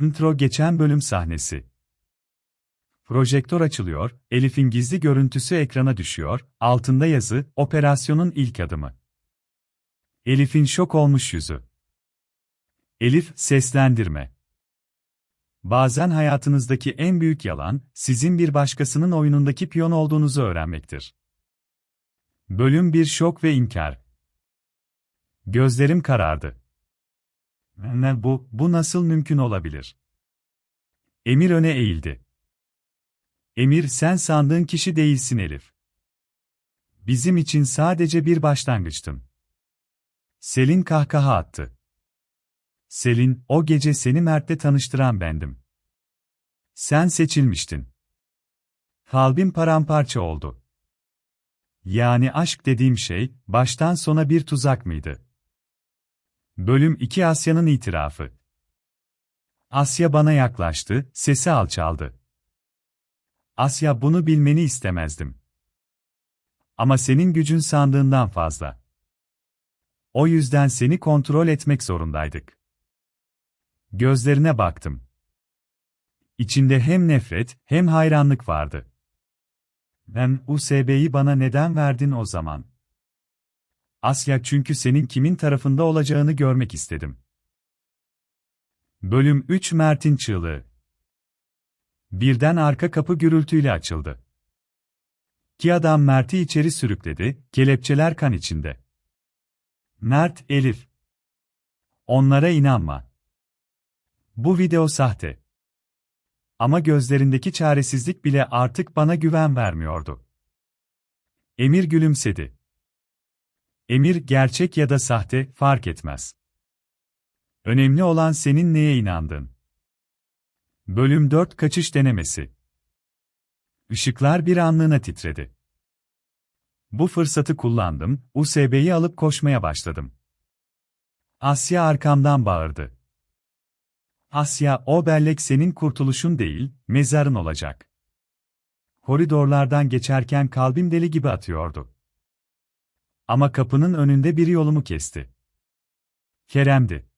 Intro geçen bölüm sahnesi. Projektör açılıyor, Elif'in gizli görüntüsü ekrana düşüyor, altında yazı, operasyonun ilk adımı. Elif'in şok olmuş yüzü. Elif, seslendirme. Bazen hayatınızdaki en büyük yalan, sizin bir başkasının oyunundaki piyon olduğunuzu öğrenmektir. Bölüm bir şok ve inkar. Gözlerim karardı. Ne bu, bu nasıl mümkün olabilir? Emir öne eğildi. Emir sen sandığın kişi değilsin Elif. Bizim için sadece bir başlangıçtın. Selin kahkaha attı. Selin, o gece seni Mert'le tanıştıran bendim. Sen seçilmiştin. Kalbim paramparça oldu. Yani aşk dediğim şey, baştan sona bir tuzak mıydı? Bölüm 2 Asya'nın itirafı. Asya bana yaklaştı, sesi alçaldı. Asya bunu bilmeni istemezdim. Ama senin gücün sandığından fazla. O yüzden seni kontrol etmek zorundaydık. Gözlerine baktım. İçinde hem nefret, hem hayranlık vardı. Ben, USB'yi bana neden verdin o zaman? Asya çünkü senin kimin tarafında olacağını görmek istedim. Bölüm 3 Mert'in çığlığı. Birden arka kapı gürültüyle açıldı. Ki adam Mert'i içeri sürükledi, kelepçeler kan içinde. Mert, Elif. Onlara inanma. Bu video sahte. Ama gözlerindeki çaresizlik bile artık bana güven vermiyordu. Emir gülümsedi. Emir gerçek ya da sahte fark etmez. Önemli olan senin neye inandın. Bölüm 4 Kaçış Denemesi Işıklar bir anlığına titredi. Bu fırsatı kullandım, USB'yi alıp koşmaya başladım. Asya arkamdan bağırdı. Asya, o bellek senin kurtuluşun değil, mezarın olacak. Koridorlardan geçerken kalbim deli gibi atıyordu. Ama kapının önünde biri yolumu kesti. Kerem'di.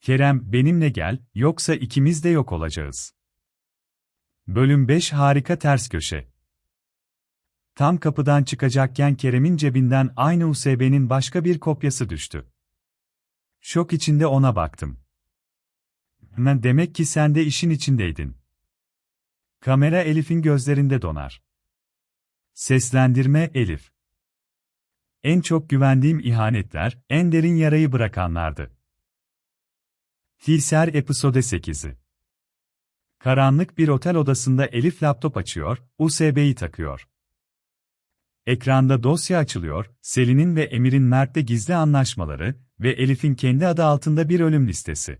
Kerem, benimle gel, yoksa ikimiz de yok olacağız. Bölüm 5 Harika Ters Köşe Tam kapıdan çıkacakken Kerem'in cebinden aynı USB'nin başka bir kopyası düştü. Şok içinde ona baktım. Ne demek ki sen de işin içindeydin. Kamera Elif'in gözlerinde donar. Seslendirme Elif. En çok güvendiğim ihanetler, en derin yarayı bırakanlardı. Hilser Episode 8'i Karanlık bir otel odasında Elif laptop açıyor, USB'yi takıyor. Ekranda dosya açılıyor, Selin'in ve Emir'in Mert'le gizli anlaşmaları ve Elif'in kendi adı altında bir ölüm listesi.